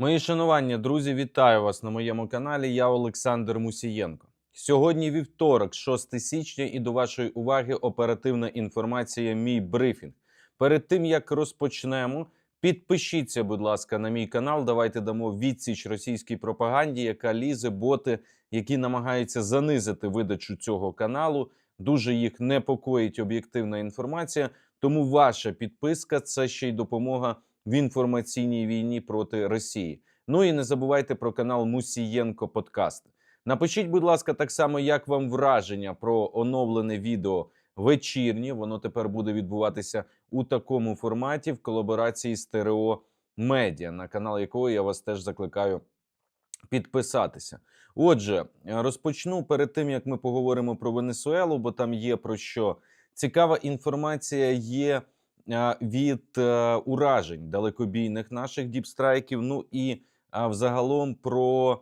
Мої шанування, друзі, вітаю вас на моєму каналі. Я Олександр Мусієнко. Сьогодні вівторок, 6 січня, і до вашої уваги оперативна інформація. Мій брифінг. Перед тим як розпочнемо, підпишіться, будь ласка, на мій канал. Давайте дамо відсіч російській пропаганді, яка лізе боти, які намагаються занизити видачу цього каналу. Дуже їх непокоїть об'єктивна інформація. Тому ваша підписка це ще й допомога в інформаційній війні проти Росії. Ну і не забувайте про канал Мусієнко Подкаст. Напишіть, будь ласка, так само, як вам враження про оновлене відео вечірнє. Воно тепер буде відбуватися у такому форматі в колаборації з Стерео Медіа, на канал якого я вас теж закликаю підписатися. Отже, розпочну перед тим, як ми поговоримо про Венесуелу, бо там є про що цікава інформація є від е, уражень далекобійних наших діпстрайків. Ну і взагалом про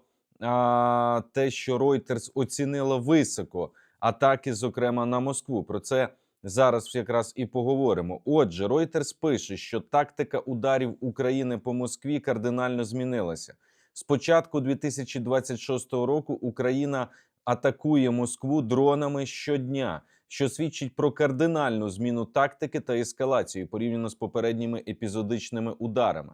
те, що Reuters оцінила високо атаки, зокрема на Москву. Про це зараз якраз і поговоримо. Отже, Reuters пише, що тактика ударів України по Москві кардинально змінилася. З початку 2026 року Україна атакує Москву дронами щодня, що свідчить про кардинальну зміну тактики та ескалацію порівняно з попередніми епізодичними ударами.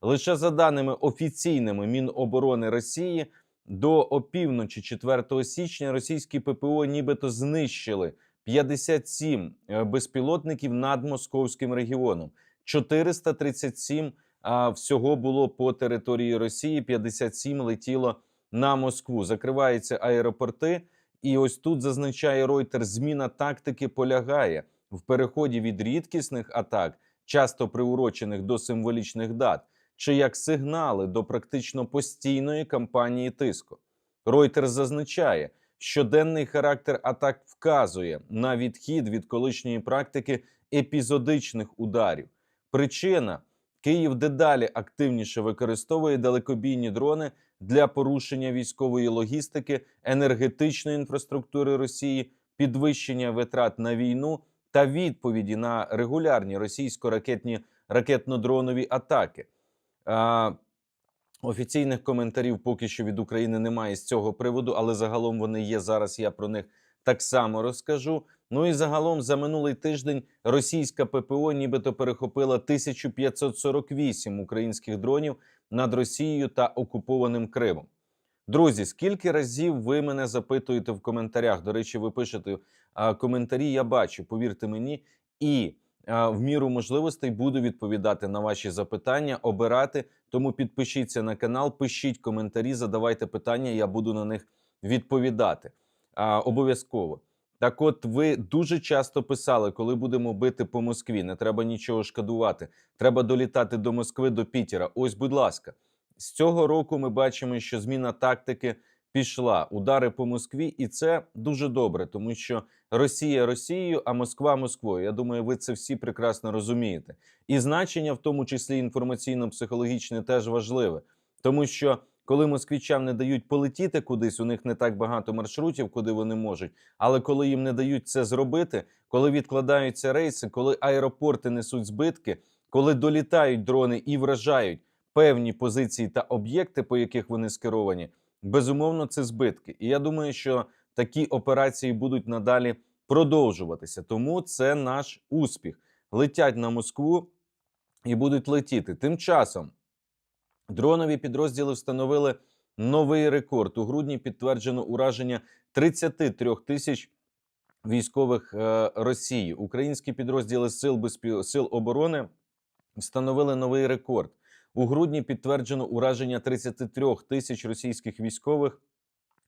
Лише за даними офіційними Міноборони Росії, до опівночі 4 січня російські ППО нібито знищили 57 е, безпілотників над московським регіоном. 437 а, всього було по території Росії. 57 летіло на Москву. Закриваються аеропорти. І ось тут зазначає Reuters, зміна тактики полягає в переході від рідкісних атак, часто приурочених до символічних дат, чи як сигнали до практично постійної кампанії тиску. Reuters зазначає, що денний характер атак вказує на відхід від колишньої практики епізодичних ударів. Причина Київ дедалі активніше використовує далекобійні дрони для порушення військової логістики, енергетичної інфраструктури Росії, підвищення витрат на війну та відповіді на регулярні російсько-ракетні ракетно-дронові атаки. А, Офіційних коментарів поки що від України немає з цього приводу, але загалом вони є зараз. Я про них так само розкажу. Ну і загалом за минулий тиждень російська ППО нібито перехопила 1548 українських дронів над Росією та окупованим Кримом. Друзі, скільки разів ви мене запитуєте в коментарях? До речі, ви пишете коментарі. Я бачу, повірте мені, і в міру можливостей буду відповідати на ваші запитання, обирати. Тому підпишіться на канал, пишіть коментарі, задавайте питання. Я буду на них відповідати. Обов'язково. Так, от ви дуже часто писали, коли будемо бити по Москві, не треба нічого шкодувати. Треба долітати до Москви, до Пітера. Ось, будь ласка, з цього року ми бачимо, що зміна тактики пішла. Удари по Москві, і це дуже добре, тому що Росія Росією, а Москва Москвою. Я думаю, ви це всі прекрасно розумієте. І значення, в тому числі інформаційно-психологічне, теж важливе, тому що. Коли москвичам не дають полетіти кудись, у них не так багато маршрутів, куди вони можуть. Але коли їм не дають це зробити, коли відкладаються рейси, коли аеропорти несуть збитки, коли долітають дрони і вражають певні позиції та об'єкти, по яких вони скеровані, безумовно, це збитки. І я думаю, що такі операції будуть надалі продовжуватися. Тому це наш успіх. Летять на Москву і будуть летіти. Тим часом. Дронові підрозділи встановили новий рекорд. У грудні підтверджено ураження 33 тисяч військових е, Росії. Українські підрозділи сил безпі... сил оборони встановили новий рекорд. У грудні підтверджено ураження 33 тисяч російських військових,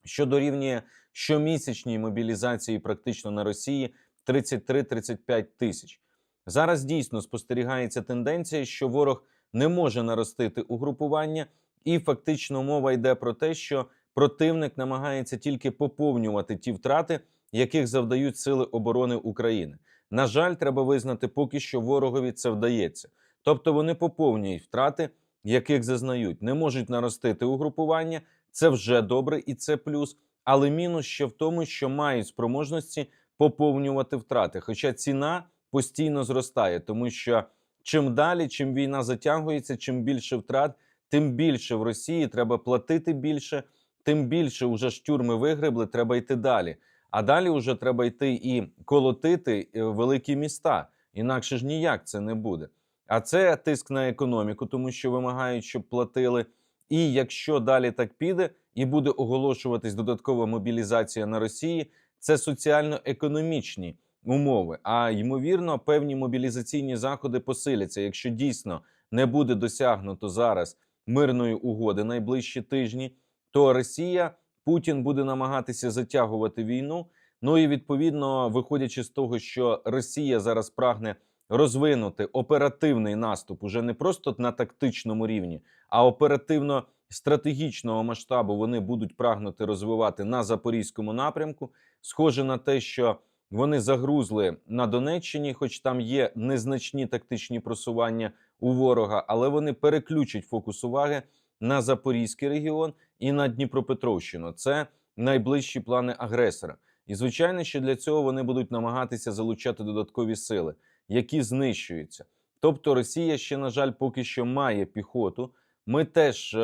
що дорівнює щомісячній мобілізації практично на Росії 33-35 тисяч. Зараз дійсно спостерігається тенденція, що ворог не може наростити угрупування, і фактично мова йде про те, що противник намагається тільки поповнювати ті втрати, яких завдають сили оборони України. На жаль, треба визнати, поки що ворогові це вдається. Тобто вони поповнюють втрати, яких зазнають, не можуть наростити угрупування. Це вже добре і це плюс. Але мінус ще в тому, що мають спроможності поповнювати втрати. Хоча ціна постійно зростає, тому що чим далі, чим війна затягується, чим більше втрат, тим більше в Росії треба платити більше, тим більше вже ж тюрми вигребли, треба йти далі. А далі вже треба йти і колотити е, великі міста. Інакше ж ніяк це не буде. А це тиск на економіку, тому що вимагають, щоб платили. І якщо далі так піде, і буде оголошуватись додаткова мобілізація на Росії, це соціально-економічні умови. А ймовірно, певні мобілізаційні заходи посиляться, якщо дійсно не буде досягнуто зараз мирної угоди найближчі тижні, то Росія Путін буде намагатися затягувати війну. Ну і відповідно, виходячи з того, що Росія зараз прагне розвинути оперативний наступ уже не просто на тактичному рівні, а оперативно стратегічного масштабу вони будуть прагнути розвивати на запорізькому напрямку. Схоже на те, що вони загрузли на Донеччині, хоч там є незначні тактичні просування у ворога, але вони переключать фокус уваги на Запорізький регіон і на Дніпропетровщину. Це найближчі плани агресора. І звичайно, що для цього вони будуть намагатися залучати додаткові сили, які знищуються. Тобто Росія ще, на жаль, поки що має піхоту. Ми теж е,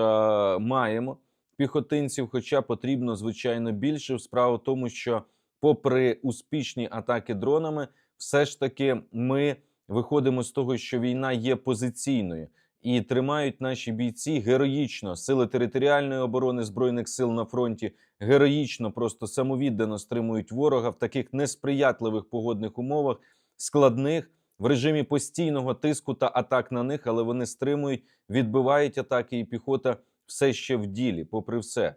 маємо піхотинців, хоча потрібно звичайно більше. Справа в тому, що, попри успішні атаки дронами, все ж таки ми виходимо з того, що війна є позиційною. І тримають наші бійці героїчно сили територіальної оборони збройних сил на фронті героїчно, просто самовіддано стримують ворога в таких несприятливих погодних умовах, складних в режимі постійного тиску та атак на них, але вони стримують, відбивають атаки, і піхота все ще в ділі, попри все.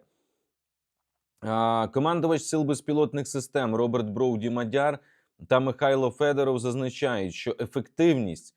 Командувач сил безпілотних систем Роберт Броуді Мадяр та Михайло Федоров зазначають, що ефективність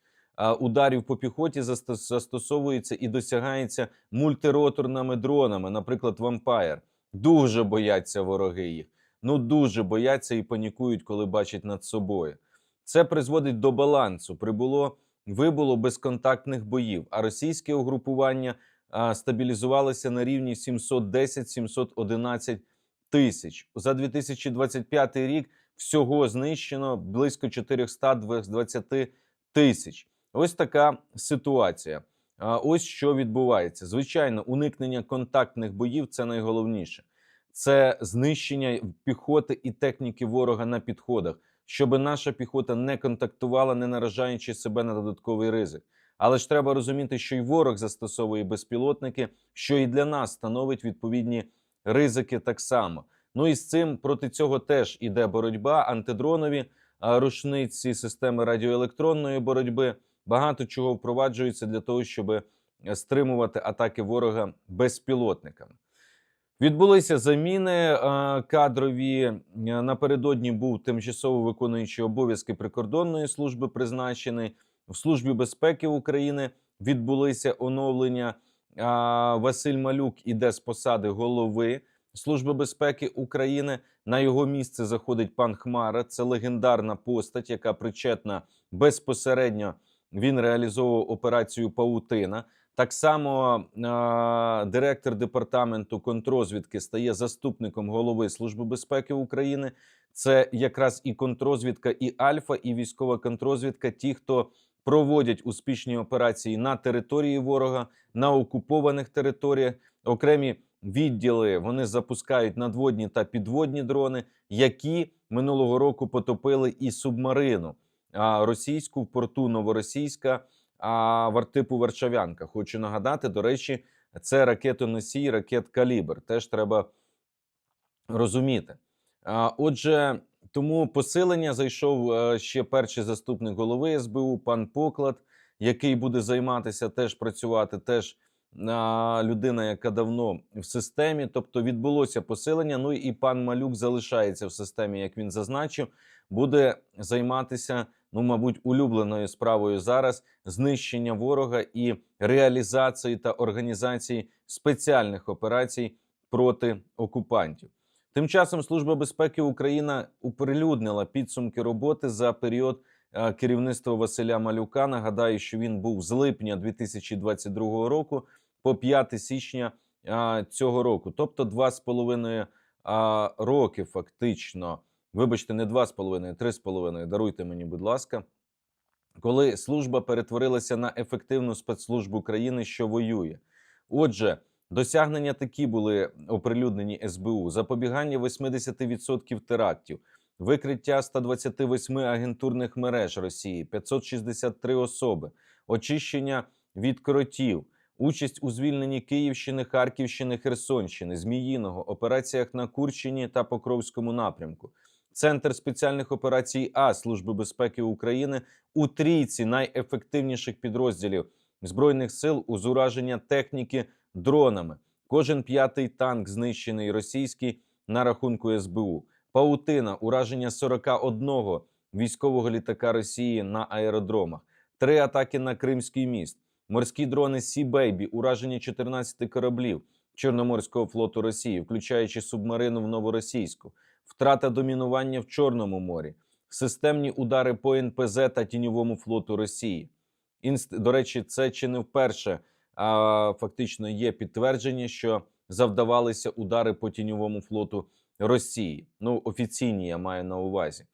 ударів по піхоті застосовується і досягається мультироторними дронами, наприклад, Вампайр. Дуже бояться вороги їх. Ну дуже бояться і панікують, коли бачать над собою. Це призводить до балансу. Прибуло вибуло безконтактних боїв, а російське угрупування а, стабілізувалося на рівні 710-711 тисяч. За 2025 рік всього знищено близько 420 тисяч. Ось така ситуація. Ось що відбувається. Звичайно, уникнення контактних боїв це найголовніше. Це знищення піхоти і техніки ворога на підходах, щоб наша піхота не контактувала, не наражаючи себе на додатковий ризик. Але ж треба розуміти, що й ворог застосовує безпілотники, що і для нас становить відповідні ризики так само. Ну і з цим проти цього теж іде боротьба, антидронові рушниці, системи радіоелектронної боротьби. Багато чого впроваджується для того, щоб е, стримувати атаки ворога безпілотниками. Відбулися заміни кадрові. Е, Напередодні був тимчасово виконуючий обов'язки прикордонної служби, призначений в службі безпеки України. Відбулися оновлення. Василь Малюк іде з посади голови Служби безпеки України. На його місце заходить пан Хмара. Це легендарна постать, яка причетна безпосередньо. Він реалізовував операцію Паутина. Так само е, директор департаменту контрозвідки стає заступником голови Служби безпеки України. Це якраз і контрозвідка, і Альфа, і військова контрозвідка. Ті, хто проводять успішні операції на території ворога, на окупованих територіях, окремі відділи вони запускають надводні та підводні дрони, які минулого року потопили і субмарину російську в порту Новоросійська а, в Артипу Варшавянка. Хочу нагадати, до речі, це ракетоносій, ракет Калібр. Теж треба розуміти. Отже, тому посилення зайшов е, ще перший заступник голови СБУ, пан Поклад, який буде займатися теж працювати. Теж людина, яка давно в системі. Тобто відбулося посилення. Ну і пан Малюк залишається в системі, як він зазначив, буде займатися. Ну, мабуть, улюбленою справою зараз знищення ворога і реалізації та організації спеціальних операцій проти окупантів. Тим часом Служба безпеки України оприлюднила підсумки роботи за період е, керівництва Василя Малюка. Нагадаю, що він був з липня 2022 року по 5 січня е, цього року, тобто два з половиною е, роки, фактично. Вибачте, не два з половиною, три з половиною. Даруйте мені, будь ласка. Коли служба перетворилася на ефективну спецслужбу країни, що воює, Отже, досягнення такі були оприлюднені СБУ: запобігання 80% терактів, викриття 128 агентурних мереж Росії, 563 особи, очищення від кротів, участь у звільненні Київщини, Харківщини, Херсонщини, Зміїного, операціях на Курщині та Покровському напрямку. Центр спеціальних операцій А Служби безпеки України у трійці найефективніших підрозділів збройних сил у зураження техніки дронами. Кожен п'ятий танк знищений російський на рахунку СБУ. Паутина ураження 41 військового літака Росії на аеродромах, три атаки на Кримський міст, морські дрони Сі Бейбі, ураження 14 кораблів Чорноморського флоту Росії, включаючи субмарину в Новоросійську, втрата домінування в Чорному морі, системні удари по НПЗ та тіньовому флоту Росії. Інст... До речі, це чи не вперше а фактично є підтвердження, що завдавалися удари по тіньовому флоту Росії. Ну, офіційні я маю на увазі.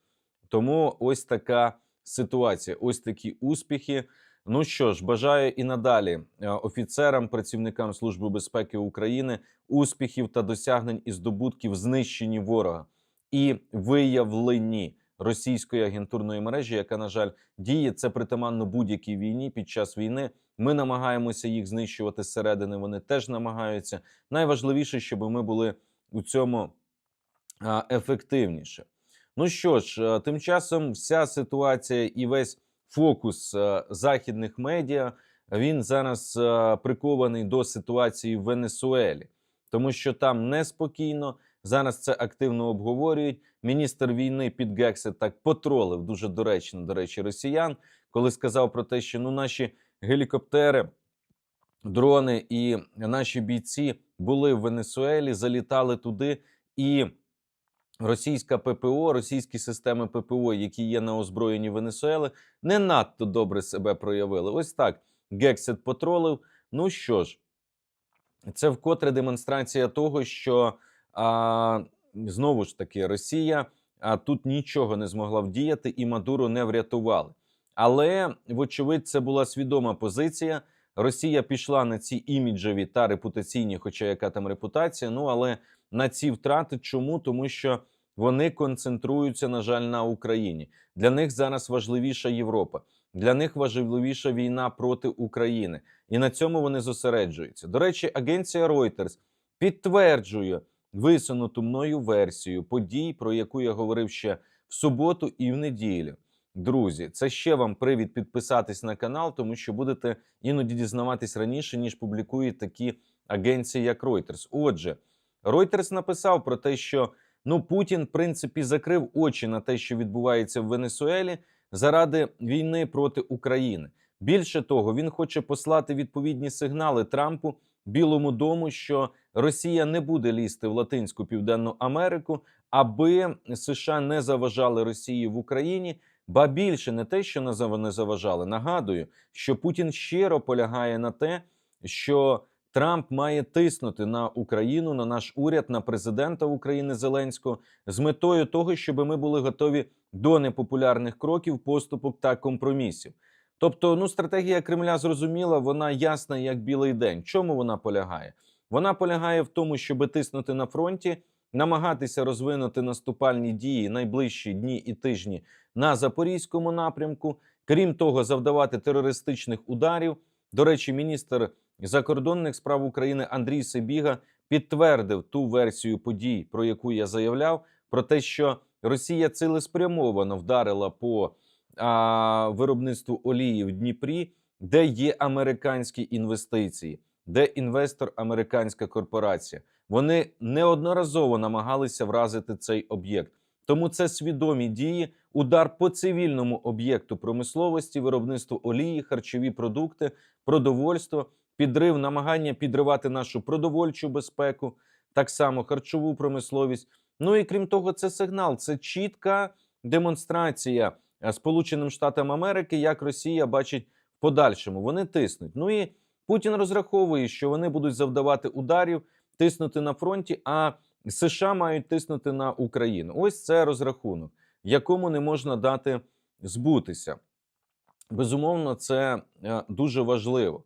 Тому ось така ситуація, ось такі успіхи. Ну що ж, бажаю і надалі е, офіцерам, працівникам Служби безпеки України успіхів та досягнень і здобутків знищенні ворога і виявленні російської агентурної мережі, яка, на жаль, діє це притаманно будь-якій війні під час війни. Ми намагаємося їх знищувати зсередини. Вони теж намагаються. Найважливіше, щоб ми були у цьому ефективніше. Ну що ж, е, тим часом вся ситуація і весь фокус е, західних медіа він зараз е, прикований до ситуації в Венесуелі, тому що там неспокійно. Зараз це активно обговорюють. Міністр війни під Гексет так потролив дуже доречно, до речі, росіян, коли сказав про те, що ну наші гелікоптери, дрони і наші бійці були в Венесуелі, залітали туди, і російська ППО, російські системи ППО, які є на озброєнні Венесуели, не надто добре себе проявили. Ось так Гексет потролив. Ну що ж, це вкотре демонстрація того, що а, знову ж таки Росія а, тут нічого не змогла вдіяти, і Мадуру не врятували. Але, вочевидь, це була свідома позиція. Росія пішла на ці іміджеві та репутаційні, хоча яка там репутація. Ну але на ці втрати. Чому? Тому що вони концентруються, на жаль, на Україні. Для них зараз важливіша Європа. Для них важливіша війна проти України, і на цьому вони зосереджуються. До речі, агенція Reuters підтверджує висунуту мною версію подій, про яку я говорив ще в суботу і в неділю. Друзі, це ще вам привід підписатись на канал, тому що будете іноді дізнаватись раніше, ніж публікують такі агенції, як Reuters. Отже, Reuters написав про те, що ну Путін, в принципі, закрив очі на те, що відбувається в Венесуелі, заради війни проти України. Більше того, він хоче послати відповідні сигнали Трампу Білому дому, що Росія не буде лізти в Латинську Південну Америку, аби США не заважали Росії в Україні. Ба більше не те, що не заважали. Нагадую, що Путін щиро полягає на те, що Трамп має тиснути на Україну, на наш уряд, на президента України Зеленського з метою того, щоб ми були готові до непопулярних кроків, поступок та компромісів. Тобто, ну стратегія Кремля зрозуміла, вона ясна як білий день. Чому вона полягає? Вона полягає в тому, щоб тиснути на фронті, намагатися розвинути наступальні дії найближчі дні і тижні на запорізькому напрямку. Крім того, завдавати терористичних ударів. До речі, міністр закордонних справ України Андрій Сибіга підтвердив ту версію подій, про яку я заявляв, про те, що Росія цілеспрямовано вдарила по а, виробництву олії в Дніпрі, де є американські інвестиції, де інвестор американська корпорація. Вони неодноразово намагалися вразити цей об'єкт. Тому це свідомі дії, удар по цивільному об'єкту промисловості, виробництво олії, харчові продукти, продовольство, підрив, намагання підривати нашу продовольчу безпеку, так само харчову промисловість. Ну і крім того, це сигнал, це чітка демонстрація е, Сполученим Штатам Америки, як Росія бачить в подальшому. Вони тиснуть. Ну і Путін розраховує, що вони будуть завдавати ударів, тиснути на фронті. а США мають тиснути на Україну. Ось це розрахунок, якому не можна дати збутися. Безумовно, це е, дуже важливо.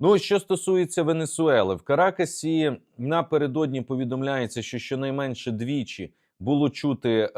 Ну, що стосується Венесуели, в Каракасі напередодні повідомляється, що щонайменше двічі було чути е,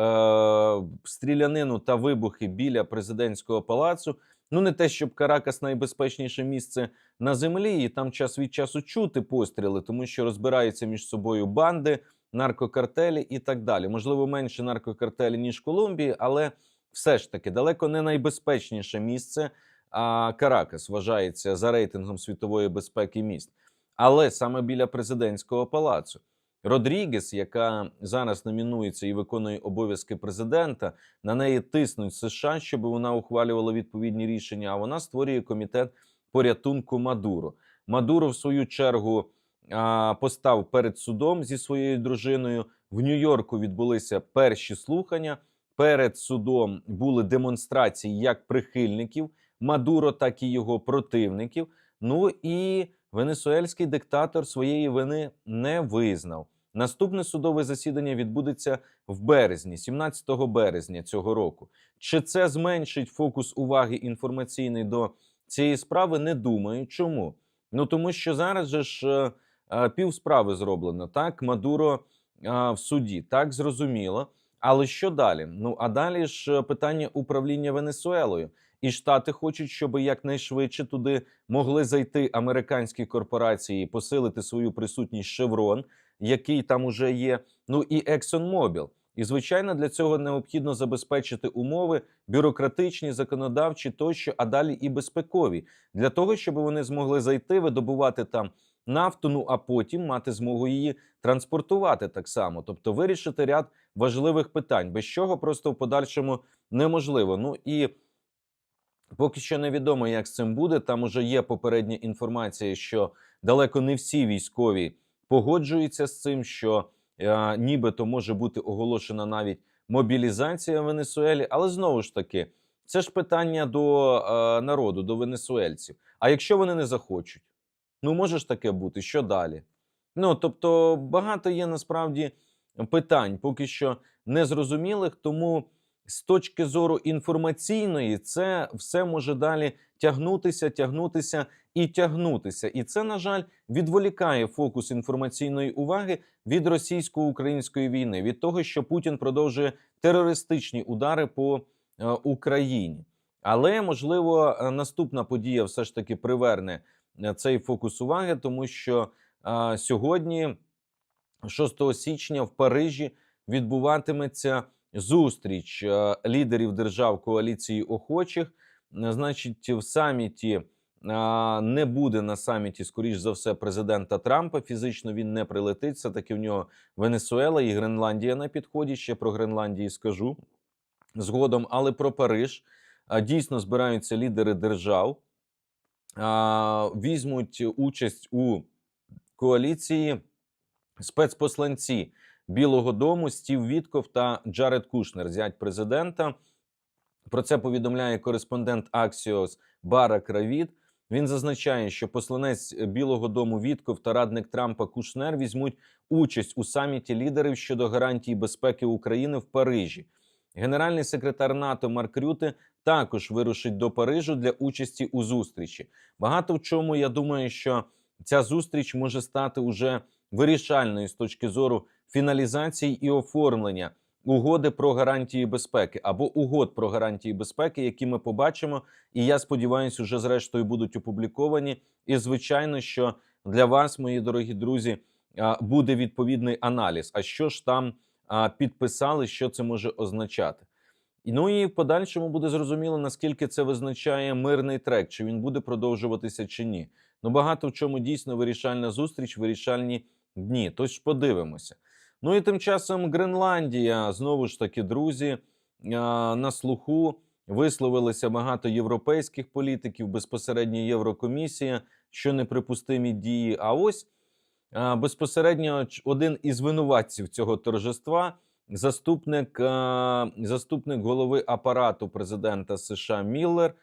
стрілянину та вибухи біля президентського палацу. Ну, не те, щоб Каракас найбезпечніше місце на землі, і там час від часу чути постріли, тому що розбираються між собою банди, наркокартелі і так далі. Можливо, менше наркокартелі, ніж Колумбії, але все ж таки далеко не найбезпечніше місце. А Каракас вважається за рейтингом світової безпеки міст. Але саме біля президентського палацу. Родрігес, яка зараз номінується і виконує обов'язки президента, на неї тиснуть США, щоб вона ухвалювала відповідні рішення. А вона створює комітет порятунку Мадуро. Мадуро, в свою чергу, постав перед судом зі своєю дружиною. В Нью-Йорку відбулися перші слухання. Перед судом були демонстрації як прихильників Мадуро, так і його противників. Ну і венесуельський диктатор своєї вини не визнав. Наступне судове засідання відбудеться в березні, 17 березня цього року. Чи це зменшить фокус уваги інформаційний до цієї справи? Не думаю. Чому? Ну тому що зараз же ж е, е, пів справи зроблено. Так, Мадуро е, в суді, так зрозуміло. Але що далі? Ну а далі ж е, питання управління Венесуелою. І Штати хочуть, щоб якнайшвидше туди могли зайти американські корпорації, посилити свою присутність Chevron, який там уже є. Ну і ExxonMobil. І звичайно, для цього необхідно забезпечити умови бюрократичні, законодавчі тощо, а далі і безпекові, для того, щоб вони змогли зайти, видобувати там нафту, ну а потім мати змогу її транспортувати так само, тобто вирішити ряд важливих питань, без чого просто в подальшому неможливо. Ну і Поки що невідомо, як з цим буде. Там уже є попередня інформація, що далеко не всі військові погоджуються з цим, що е, нібито може бути оголошена навіть мобілізація в Венесуелі. Але знову ж таки, це ж питання до е, народу, до венесуельців. А якщо вони не захочуть, ну може ж таке бути, що далі? Ну тобто багато є насправді питань, поки що незрозумілих, тому з точки зору інформаційної, це все може далі тягнутися, тягнутися і тягнутися. І це, на жаль, відволікає фокус інформаційної уваги від російсько-української війни, від того, що Путін продовжує терористичні удари по е, Україні. Але можливо, е, наступна подія все ж таки приверне е, цей фокус уваги, тому що е, сьогодні, 6 січня, в Парижі відбуватиметься зустріч е, лідерів держав коаліції охочих. Значить, в саміті не буде на саміті, скоріш за все, президента Трампа. Фізично він не прилетить. Все таки в нього Венесуела і Гренландія на підході. Ще про Гренландію скажу згодом. Але про Париж дійсно збираються лідери держав, візьмуть участь у коаліції спецпосланці Білого Дому Стів Вітков та Джаред Кушнер, зять президента. Про це повідомляє кореспондент Axios Барак Равід. Він зазначає, що посланець Білого Дому Вітков та радник Трампа Кушнер візьмуть участь у саміті лідерів щодо гарантії безпеки України в Парижі. Генеральний секретар НАТО Марк Рюте також вирушить до Парижу для участі у зустрічі. Багато в чому я думаю, що ця зустріч може стати уже вирішальною з точки зору фіналізації і оформлення угоди про гарантії безпеки або угод про гарантії безпеки, які ми побачимо, і я сподіваюся, вже зрештою будуть опубліковані. І звичайно, що для вас, мої дорогі друзі, буде відповідний аналіз. А що ж там підписали, що це може означати? Ну і в подальшому буде зрозуміло, наскільки це визначає мирний трек, чи він буде продовжуватися чи ні. Ну багато в чому дійсно вирішальна зустріч, вирішальні дні. Тож подивимося. Ну і тим часом Гренландія знову ж таки, друзі, на слуху висловилися багато європейських політиків, безпосередньо Єврокомісія, що неприпустимі дії. А ось безпосередньо один із винуватців цього торжества, заступник, заступник голови апарату президента США Міллер,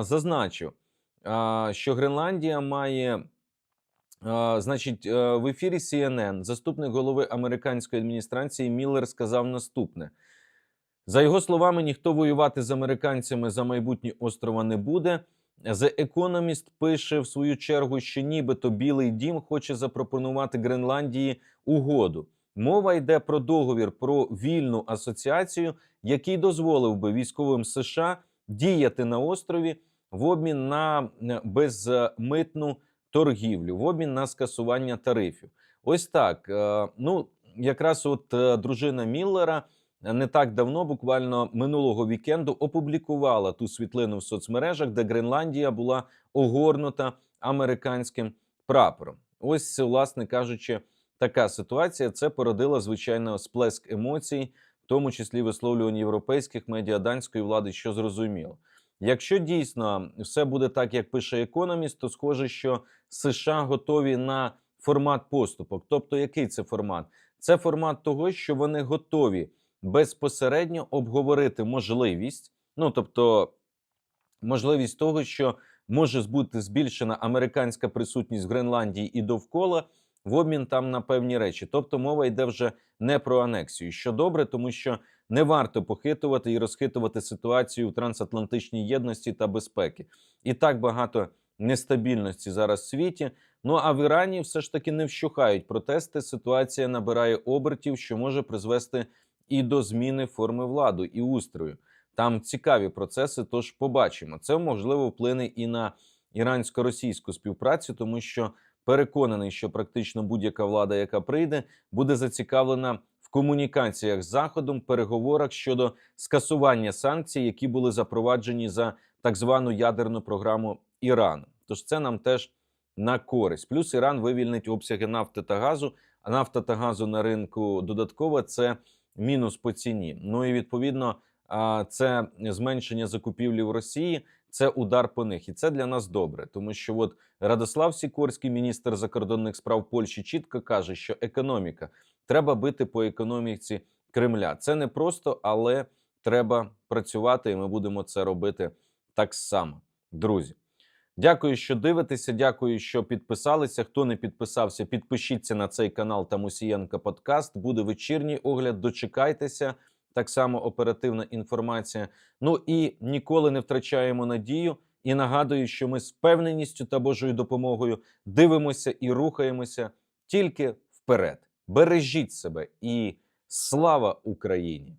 зазначив, що Гренландія має. Значить, е, в ефірі CNN заступник голови американської адміністрації Міллер сказав наступне: за його словами, ніхто воювати з американцями за майбутнє острова не буде. The Economist пише в свою чергу, що нібито Білий Дім хоче запропонувати Гренландії угоду. Мова йде про договір про вільну асоціацію, який дозволив би військовим США діяти на острові в обмін на е, безмитну торгівлю, в обмін на скасування тарифів. Ось так. е, Ну, якраз от е, дружина Міллера не так давно, буквально минулого вікенду, опублікувала ту світлину в соцмережах, де Гренландія була огорнута американським прапором. Ось, власне кажучи, така ситуація. Це породила звичайно сплеск емоцій, в тому числі висловлювань європейських медіа данської влади, що зрозуміло. Якщо дійсно все буде так, як пише економіст, то схоже, що США готові на формат поступок. Тобто, який це формат? Це формат того, що вони готові безпосередньо обговорити можливість, ну тобто можливість того, що може бути збільшена американська присутність в Гренландії і довкола в обмін там на певні речі. Тобто мова йде вже не про анексію, що добре, тому що не варто похитувати і розхитувати ситуацію в трансатлантичній єдності та безпеки. І так багато нестабільності зараз в світі. Ну а в Ірані все ж таки не вщухають протести. Ситуація набирає обертів, що може призвести і до зміни форми влади і устрою. Там цікаві процеси. Тож побачимо. Це можливо вплине і на ірансько-російську співпрацю, тому що переконаний, що практично будь-яка влада, яка прийде, буде зацікавлена комунікаціях з заходом, переговорах щодо скасування санкцій, які були запроваджені за так звану ядерну програму Ірану. Тож це нам теж на користь. Плюс Іран вивільнить обсяги нафти та газу, а нафта та газу на ринку додатково це мінус по ціні. Ну і відповідно, це зменшення закупівлі в Росії. Це удар по них, і це для нас добре, тому що от Радослав Сікорський, міністр закордонних справ Польщі, чітко каже, що економіка треба бити по економіці Кремля. Це не просто, але треба працювати, і ми будемо це робити так само, друзі. Дякую, що дивитеся. Дякую, що підписалися. Хто не підписався, підпишіться на цей канал та Мусієнка Подкаст. Буде вечірній огляд. Дочекайтеся. Так само оперативна інформація. Ну і ніколи не втрачаємо надію. І нагадую, що ми з певненістю та Божою допомогою дивимося і рухаємося тільки вперед. Бережіть себе і слава Україні!